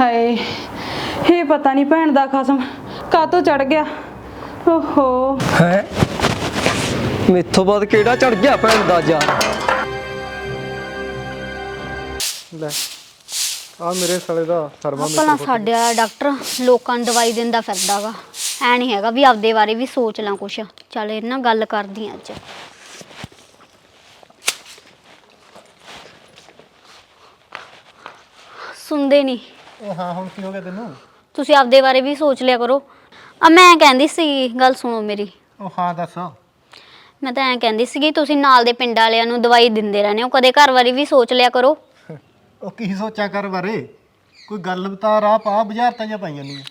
ਹਾਏ ਇਹ ਪਤਾ ਨਹੀਂ ਭੈਣ ਦਾ ਖਸਮ ਕਾਤੋਂ ਚੜ ਗਿਆ? ਓਹੋ। ਹੈ? ਮੇਥੋਂ ਬਾਅਦ ਕਿਹੜਾ ਚੜ ਗਿਆ ਭੈਣ ਦਾ ਜਾ ਲੈ ਆ ਮੇਰੇ ਸਾਲੇ ਦਾ ਸਰਮਾ ਆਪਣਾ ਸਾਡੇ ਵਾਲਾ ਡਾਕਟਰ ਲੋਕਾਂ ਨੂੰ ਦਵਾਈ ਦਿੰਦਾ ਫਿਰਦਾਗਾ ਐ ਨਹੀਂ ਹੈਗਾ ਵੀ ਆਪਦੇ ਬਾਰੇ ਵੀ ਸੋਚ ਲਾਂ ਕੁਛ। ਚੱਲ ਇਹ ਨਾਲ ਗੱਲ ਕਰਦੀ ਆਂ ਅੱਜ। ਸੁਣਦੇ ਨਹੀਂ ਉਹ ਹਾਂ ਹੁਣ ਕੀ ਹੋ ਗਿਆ ਤੈਨੂੰ? ਤੁਸੀਂ ਆਪਦੇ ਬਾਰੇ ਵੀ ਸੋਚ ਲਿਆ ਕਰੋ। ਆ ਮੈਂ ਕਹਿੰਦੀ ਸੀ ਗੱਲ ਸੁਣੋ ਮੇਰੀ। ਉਹ ਹਾਂ ਦੱਸ। ਮੈਂ ਤਾਂ ਐਂ ਕਹਿੰਦੀ ਸੀਗੀ ਤੁਸੀਂ ਨਾਲ ਦੇ ਪਿੰਡ ਵਾਲਿਆਂ ਨੂੰ ਦਵਾਈ ਦਿੰਦੇ ਰਹਿੰਦੇ ਹੋ ਕਦੇ ਘਰ ਬਾਰੇ ਵੀ ਸੋਚ ਲਿਆ ਕਰੋ। ਉਹ ਕੀ ਸੋਚਿਆ ਕਰ ਬਾਰੇ? ਕੋਈ ਗੱਲ ਬਤਾ ਰਾਹ ਪਾ ਬੁਝਾਰਤਾਂ ਜਾਂ ਪਾਈਆਂ ਨਹੀਂ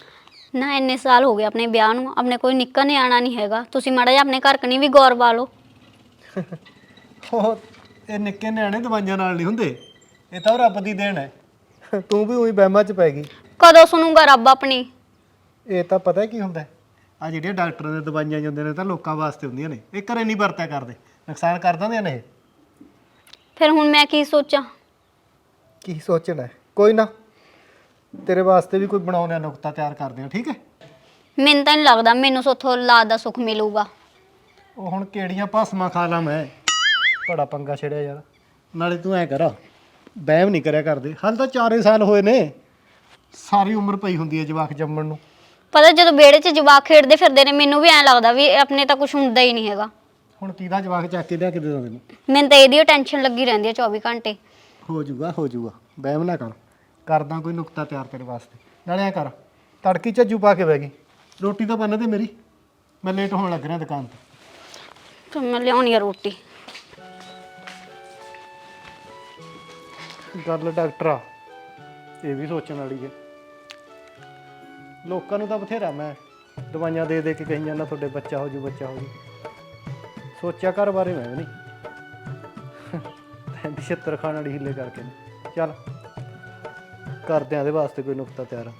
ਨਾ ਇੰਨੇ ਸਾਲ ਹੋ ਗਏ ਆਪਣੇ ਵਿਆਹ ਨੂੰ ਆਪਣੇ ਕੋਈ ਨਿੱਕਾ ਨਿਆਣਾ ਨਹੀਂ ਹੈਗਾ। ਤੁਸੀਂ ਮਾੜਾ ਜਿਹਾ ਆਪਣੇ ਘਰ ਕਨੀ ਵੀ ਗੌਰ ਪਾ ਲਓ। ਉਹ ਇਹ ਨਿੱਕੇ ਨਿਆਣੇ ਦਵਾਈਆਂ ਨਾਲ ਨਹੀਂ ਹੁੰਦੇ। ਇਹ ਤਾਂ ਰੱਬ ਦੀ ਦੇਣ ਹੈ। ਤੂੰ ਵੀ ਉਹੀ ਬਹਿਮਾਂ 'ਚ ਪੈ ਗਈ। ਕਦੋਂ ਸੁਣੂਗਾ ਰੱਬ ਆਪਣੀ? ਇਹ ਤਾਂ ਪਤਾ ਕੀ ਹੁੰਦਾ ਆ ਜਿਹੜੀਆਂ ਡਾਕਟਰਾਂ ਦੇ ਦਵਾਈਆਂ ਜਾਂਦੇ ਨੇ ਤਾਂ ਲੋਕਾਂ ਵਾਸਤੇ ਹੁੰਦੀਆਂ ਨੇ। ਇਹ ਘਰੇ ਨਹੀਂ ਵਰਤਿਆ ਕਰਦੇ। ਨੁਕਸਾਨ ਕਰ ਦਿੰਦੀਆਂ ਨੇ ਇਹ। ਫਿਰ ਹੁਣ ਮੈਂ ਕੀ ਸੋਚਾਂ? ਕੀ ਸੋਚਣਾ ਹੈ? ਕੋਈ ਨਾ। ਤੇਰੇ ਵਾਸਤੇ ਵੀ ਕੋਈ ਬਣਾਉਣਾ ਨੁਕਤਾ ਤਿਆਰ ਕਰਦੇ ਆ ਠੀਕ ਹੈ? ਮੈਨੂੰ ਤਾਂ ਨਹੀਂ ਲੱਗਦਾ ਮੈਨੂੰ ਸੋਥੋਂ ਔਲਾਦ ਦਾ ਸੁੱਖ ਮਿਲੂਗਾ। ਉਹ ਹੁਣ ਕਿਹੜੀਆਂ ਭਸਮਾਂ ਖਾ ਲਾਂ ਮੈਂ? ਬੜਾ ਪੰਗਾ ਛੜਿਆ ਯਾਰ। ਨਾਲੇ ਤੂੰ ਐ ਕਰ। ਬਹਿਮ ਨਹੀਂ ਕਰਿਆ ਕਰਦੇ। ਹਾਲ ਤਾਂ 4 ਸਾਲ ਹੋਏ ਨੇ। ਸਾਰੀ ਉਮਰ ਪਈ ਹੁੰਦੀ ਹੈ ਜਵਾਕ ਜੰਮਣ ਨੂੰ। ਪਤਾ ਜਦੋਂ ਵਿਹੜੇ 'ਚ ਜਵਾਕ ਖੇਡਦੇ ਫਿਰਦੇ ਨੇ ਮੈਨੂੰ ਵੀ ਐਂ ਲੱਗਦਾ ਵੀ ਆਪਣੇ ਤਾਂ ਕੁਝ ਹੁੰਦਾ ਹੀ ਨਹੀਂ ਹੈਗਾ। ਹੁਣ ਕਿਹਦਾ ਜਵਾਕ ਚੱਕ ਕੇ ਲਿਆ ਕੇ ਦੇ ਦਾਂ ਤੈਨੂੰ ਮੈਨੂੰ ਤਾਂ ਇਹਦੀ ਟੈਨਸ਼ਨ ਲੱਗੀ ਰਹਿੰਦੀ ਹੈ 24 ਘੰਟੇ। ਹੋ ਜਾਊਗਾ ਹੋ ਜਾਊਗਾ। ਬਹਿਮ ਨਾ ਕਰ। ਕਰਦਾ ਕੋਈ ਨੁਕਤਾ ਤਿਆਰ ਤੇਰੇ ਵਾਸਤੇ। ਨਾਲੇ ਐ ਕਰ ਤੜਕੀ ਝੱਜੂ ਪਾ ਕੇ ਬਹਿ ਗਈ। ਰੋਟੀ ਤਾਂ ਬੰਨ ਦੇ ਮੇਰੀ। ਮੈਂ ਲੇਟ ਹੋਣ ਲੱਗ ਰਿਹਾ ਦੁਕਾਨ ਤੇ। ਤੇ ਮੈਂ ਲਿਆਉਣੀ ਆ ਰੋਟੀ। ਗੱਲ ਡਾਕਟਰ ਆ। ਇਹ ਵੀ ਸੋਚਣ ਵਾਲੀ ਹੈ। ਲੋਕਾਂ ਨੂੰ ਤਾਂ ਬਥੇਰਾ ਮੈਂ ਦਵਾਈਆਂ ਦੇ ਦੇ ਕੇ ਕਹੀ ਜਾਂਦਾ, ਤੁਹਾਡੇ ਬੱਚਾ ਹੋ ਜੂ, ਬੱਚਾ ਹੋ ਜੂ। ਸੋਚਿਆ ਘਰ ਬਾਰੇ ਮੈਂ ਵੀ ਨਹੀਂ। ਤੇ ਛਿੱਤਰ ਖਾਣ ਵਾਲੀ ਹੀਲੇ ਕਰਕੇ ਨੇ। ਚੱਲ ਕਰਦੇ ਆਂ ਦੇ ਵਾਸਤੇ ਕੋਈ ਨੁਕਤਾ ਤਿਆਰ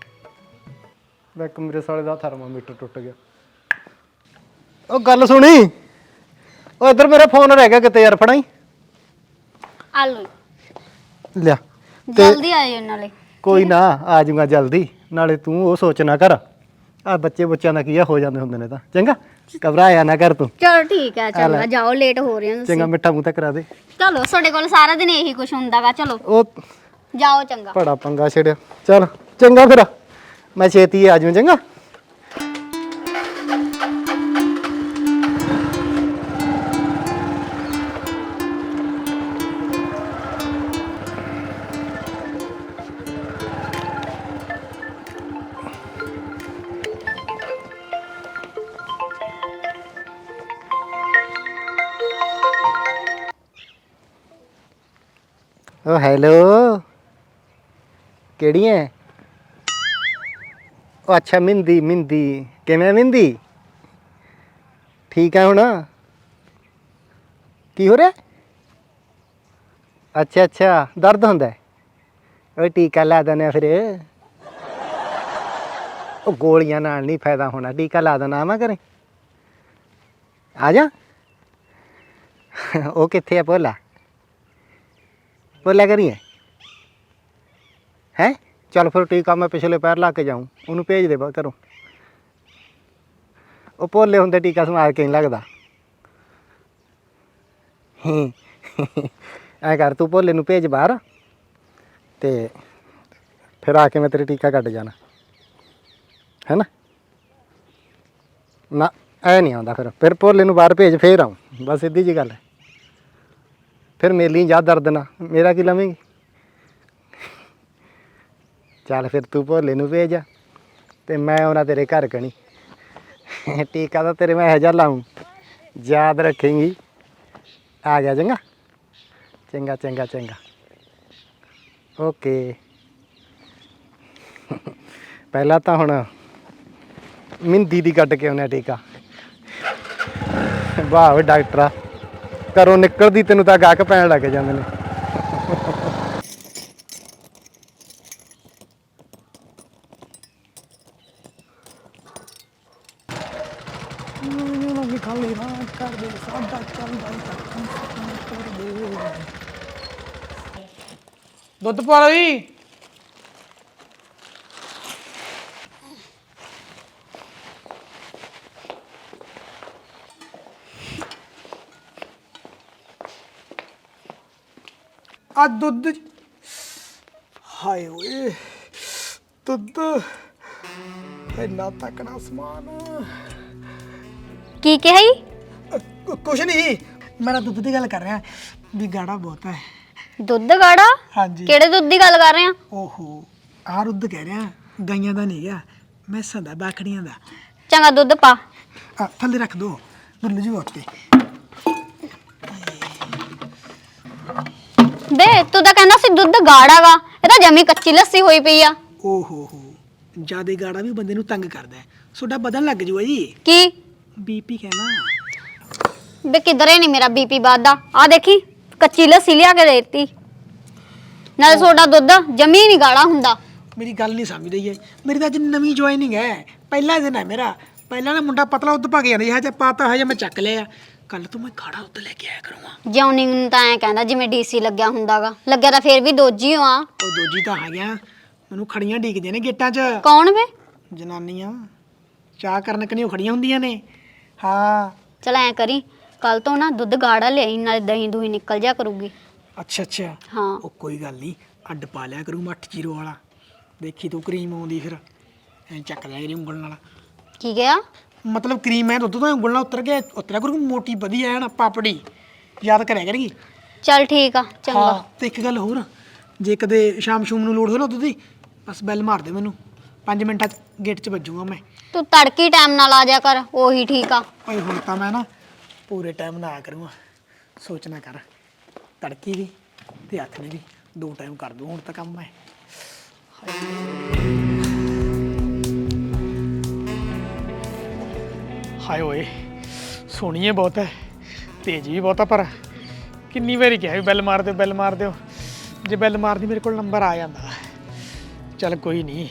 ਮੈਂ ਇੱਕ ਮੇਰੇ ਸਾਲੇ ਦਾ ਥਰਮਾਮੀਟਰ ਟੁੱਟ ਗਿਆ। ਉਹ ਗੱਲ ਸੁਣੀ? ਉਹ ਇੱਧਰ ਮੇਰਾ ਫੋਨ ਰਹਿ ਗਿਆ ਕਿਤੇ ਯਾਰ, ਫੜਾਈ? ਆ ਲਓ ਲਿਆ। ਜਲਦੀ ਆ ਜਾਓ ਨਾਲੇ। ਕੋਈ ਨਾ ਆ ਜਾਊਗਾ ਜਲਦੀ। ਨਾਲੇ ਤੂੰ ਉਹ ਸੋਚ ਨਾ ਕਰ। ਆ ਬੱਚੇ ਬੱਚਿਆਂ ਦਾ ਕੀ ਆ ਹੋ ਜਾਂਦੇ ਹੁੰਦੇ ਨੇ ਤਾਂ। ਚੰਗਾ? ਘਬਰਾਇਆ ਨਾ ਕਰ ਤੂੰ। ਚਲੋ ਠੀਕ ਹੈ ਚੰਗਾ। ਜਾਓ ਲੇਟ ਹੋ ਰਹੇ ਹੋ ਤੁਸੀਂ। ਚੰਗਾ ਮਿੱਠਾ ਮੂੰਹ ਤਾਂ ਕਰਾ ਦੇ। ਚਲੋ ਤੁਹਾਡੇ ਕੋਲ ਸਾਰਾ ਦਿਨ ਇਹੀ ਕੁਝ ਹੁੰਦਾਗਾ ਚਲੋ। ਉਹ ਜਾਓ ਚੰਗਾ। ਬੜਾ ਪੰਗਾ ਛੇੜਿਆ। ਚਲ ਚੰਗਾ ਫਿਰ। ਮੈਂ ਛੇਤੀ ਆ ਜਾਊਂ ਚੰਗਾ। ਓ, ਹੈਲੋ। ਕਿਹੜੀ ਹੈ ਉਹ ਅੱਛਾ, ਮਿੰਦੀ ਮਿੰਦੀ। ਕਿਵੇਂ ਮਿੰਦੀ? ਠੀਕ ਹੈ ਹੁਣ? ਕੀ ਹੋ ਰਿਹਾ? ਅੱਛਾ ਅੱਛਾ, ਦਰਦ ਹੁੰਦਾ ਹੈ। ਟੀਕਾ ਲਾ ਦਨੇ ਫਿਰ। ਉਹ ਗੋਲੀਆਂ ਨਾਲ ਨਹੀਂ ਫਾਇਦਾ ਹੋਣਾ। ਟੀਕਾ ਲਾ ਦੇਣਾ ਆਵਾਂ ਕਰੇ ਆ ਜਾ। ਉਹ ਕਿੱਥੇ ਆ ਭੋਲਾ? ਭੋਲਾ ਕਰੀਏ ਹੈ? ਚੱਲ ਫਿਰ ਟੀਕਾ ਮੈਂ ਪਿਛਲੇ ਪੈਰ ਲਾ ਕੇ ਜਾਊਂ। ਉਹਨੂੰ ਭੇਜ ਦੇ ਬਾ ਘਰੋਂ। ਉਹ ਭੋਲੇ ਹੁੰਦੇ ਟੀਕਾ ਸਮਾਰ ਕੇ ਨਹੀਂ ਲੱਗਦਾ। ਹੂੰ। ਐ ਕਰ, ਤੂੰ ਭੋਲੇ ਨੂੰ ਭੇਜ ਬਾਹਰ ਤੇ ਫਿਰ ਆ ਕੇ ਮੈਂ ਤੇਰੇ ਟੀਕਾ ਕੱਢ ਜਾਣਾ। ਹੈ ਨਾ ਨਾ ਐ ਨਹੀਂ ਆਉਂਦਾ ਫਿਰ। ਫਿਰ ਭੋਲੇ ਨੂੰ ਬਾਹਰ ਭੇਜ, ਫੇਰ ਆਉਂ ਬਸ ਸਿੱਧੀ ਜੀ ਗੱਲ ਹੈ। ਫਿਰ ਮੇਰੇ ਲਈ ਜਾ ਦਰਦ ਨਾ, ਮੇਰਾ ਕੀ ਲਵੇਂਗੀ? ਚੱਲ ਫਿਰ ਤੂੰ ਭੋਲੇ ਨੂੰ ਭੇਜ ਤੇ ਮੈਂ ਉਹਨਾਂ ਤੇਰੇ ਘਰ ਕਣੀ। ਟੀਕਾ ਤਾਂ ਤੇਰੇ ਮੈਂ ਹਜ਼ਾਰ ਲਾਉਂ ਯਾਦ ਰੱਖੇਂਗੀ। ਆ ਗਿਆ ਚੰਗਾ? ਚੰਗਾ ਚੰਗਾ ਚੰਗਾ। ਓਕੇ। ਪਹਿਲਾਂ ਤਾਂ ਹੁਣ ਮਿੰਦੀ ਦੀ ਕੱਢ ਕੇ ਆਉਣਾ ਟੀਕਾ। ਵਾਹ ਵੇ ਡਾਕਟਰਾ। ਘਰੋਂ ਨਿਕਲਦੀ ਤੈਨੂੰ ਤਾਂ ਗਾਹਕ ਪੈਣ ਲੱਗ ਜਾਂਦੇ ਨੇ। ਦੁੱਧ ਪਾ ਲਓ ਆ ਦੁੱਧ ਹਾਏ ਓਏ ਦੁੱਧ। ਇੰਨਾ ਤਕੜਾ ਸਮਾਨ। ਕੀ ਕਿਹਾ ਜੀ? ਅ, ਕੁਛ ਨਹੀਂ ਮੈਂ ਨਾ ਦੁੱਧ ਦੀ ਗੱਲ ਕਰ ਰਿਹਾ ਵੀ ਗਾੜਾ ਬਹੁਤ ਹੈ ਦੁੱਧ ਗਾੜਾ? ਹਾਂਜੀ। ਕਿਹੜੇ ਦੁੱਧ ਦੀ ਗੱਲ ਕਰ ਰਹੇ ਆ? ਓਹੋ ਆਹ ਦੁੱਧ ਕਹਿ ਰਿਹਾ ਗਾਈਆਂ ਦਾ ਨਹੀਂ ਗਿਆ ਮੈਸਾਂ ਦਾ ਬਾਖੜੀਆਂ ਦਾ। ਚੰਗਾ ਦੁੱਧ ਪਾ। ਆ ਥੱਲੇ ਰੱਖ ਦੋ ਗੁਰਲੂ ਜੀ ਉੱਤੇ ਬੇ ਤੂੰ ਤਾਂ ਕਹਿੰਦਾ ਸੀ ਦੁੱਧ ਗਾੜਾ ਵਾ ਇਹ ਤਾਂ ਜਮੀ ਕੱਚੀ ਲੱਸੀ ਹੋਈ ਪਈ ਆ। ਓਹੋ ਹੋ ਜਿਆਦੇ ਗਾੜਾ ਵੀ ਬੰਦੇ ਨੂੰ ਤੰਗ ਕਰਦਾ ਹੈ। ਤੁਹਾਡਾ ਬਦਨ ਲੱਗ ਜੂਗਾ ਜੀ। ਕੀ? ਬੀਪੀ ਕਹਿਣਾ। ਬੇ ਕਿਧਰੇ ਨਹੀਂ ਮੇਰਾ ਬੀਪੀ ਵੱਧਦਾ। ਆ ਦੇਖੀ ਕੱਚੀ ਲੱਸੀ ਲਿਆ ਕੇ ਦੇਤੀ। ਨਾਲੇ ਸੋਡਾ ਦੁੱਧ ਜਮੀ ਨਹੀਂ ਗਾੜਾ ਹੁੰਦਾ। ਮੇਰੀ ਗੱਲ ਨਹੀਂ ਸਮਝਦੇ ਹੈ ਮੇਰੀ ਤਾਂ ਅੱਜ ਨਵੀਂ ਜੁਆਇਨਿੰਗ ਹੈ। ਪਹਿਲਾ ਦਿਨ ਹੈ ਮੇਰਾ। ਪਹਿਲਾਂ ਨਾ ਮੁੰਡਾ ਪਤਲਾ ਉੱਧ ਕੇ ਜਾਂਦਾ ਹਜੇ ਪਾਤਾ ਹਜੇ ਮੈਂ ਚੱਕ ਲਿਆ। ਕੱਲ ਤੋਂ ਮੈਂ ਖਾੜਾ ਉੱਧ ਲੈ ਕੇ ਆਇਆ ਕਰੂੰਗਾ। ਜੌਨਿੰਗ ਨੂੰ ਤਾਂ ਐ ਕਹਿੰਦਾ ਜਿਵੇਂ ਡੀਸੀ ਲੱਗਿਆ ਹੁੰਦਾਗਾ। ਲੱਗਿਆ ਤਾਂ ਫੇਰ ਵੀ ਦੋਜੀ ਆ। ਉਹ ਦੋਜੀ ਤਾਂ ਆ ਗਿਆ ਮੈਨੂੰ ਖੜੀਆਂ ਢੀਕਦੇ ਨੇ ਗੇਟਾਂ 'ਚ। ਕੌਣ ਵੇ? ਜਨਾਨੀਆਂ। ਚਾਹ ਕਰਨ ਕਨੀਓ ਖੜੀਆਂ ਹੁੰਦੀਆਂ ਨੇ। ਹਾਂ। ਚਲ ਐ ਕਰੀ ਕੱਲ ਤੋਂ ਨਾ ਦੁੱਧ ਗਾੜਾ ਲਿਆਈ ਨਾਲੇ ਦਹੀਂ ਦੂਹੀ ਨਿਕਲ ਜਾ ਕਰੂਗੀ। ਅੱਛਾ ਅੱਛਾ। ਹਾਂ। ਉਹ ਕੋਈ ਗੱਲ ਨਹੀਂ ਅੱਡ ਪਾ ਲਿਆ ਕਰੂ ਮੈਂ 8 ਜੀਰੋ ਵਾਲਾ। ਦੇਖੀ ਤੂੰ ਕਰੀਮ ਆਉਂਦੀ ਫਿਰ। ਐਂ ਚੱਕ ਲਿਆ ਕਰੀ ਉਂਗਲ ਨਾਲ। ਕੀ ਗਿਆ? ਮਤਲਬ ਕਰੀਮ ਐ ਦੁੱਧ ਤੋਂ ਉਂਗਲ ਨਾਲ ਉਤਰ ਗਿਆ ਉਤਰਿਆ ਕਰੂ ਮੋਟੀ ਵਧੀਆ ਐਨ ਪਾਪੜੀ। ਯਾਦ ਕਰਿਆ ਕਰੇਗੀ? ਚਲ ਠੀਕ ਆ ਚੰਗਾ। ਹਾਂ ਤੇ ਇੱਕ ਗੱਲ ਹੋਰ ਜੇ ਕਦੇ ਸ਼ਾਮ ਸ਼ੂਮ ਨੂੰ ਲੋੜ ਹੋਵੇ ਨਾ ਦੁੱਧ ਦੀ ਬਸ ਬੈਲ ਮਾਰ ਦੇ ਮੈਨੂੰ। 5 ਮਿੰਟਾਂ 'ਚ ਗੇਟ 'ਚ ਵੱਜੂਗਾ ਮੈਂ। ਤੂੰ ਤੜਕੀ ਟਾਈਮ ਨਾਲ ਆ ਜਾ ਕਰ ਉਹੀ ਠੀਕ ਆ। ਓਏ ਹੁਣ ਤਾਂ ਮੈਂ ਨਾ ਪੂਰੇ ਟਾਈਮ ਨਾ ਆਇਆ ਕਰੂੰਗਾ। ਸੋਚਣਾ ਕਰ। ਤੜਕੀ ਵੀ ਤੇ ਹੱਥ ਨੇ ਵੀ ਦੋ ਟਾਈਮ ਕਰ ਦੂੰ ਹੁਣ ਤਾਂ ਕੰਮ ਹੈ ਹਾਏ। ਓਏ ਸੋਹਣੀਏ ਬਹੁਤ ਹੈ ਤੇਜ਼ ਵੀ ਬਹੁਤ ਆ ਪਰ ਕਿੰਨੀ ਵਾਰੀ ਕਿਹਾ ਵੀ ਬੈਲ ਮਾਰ ਦਿਓ, ਬੈਲ ਮਾਰ ਦਿਓ। ਜੇ ਬੈਲ ਮਾਰਦੀ ਮੇਰੇ ਕੋਲ ਨੰਬਰ ਆ ਜਾਂਦਾ। ਚੱਲ ਕੋਈ ਨਹੀਂ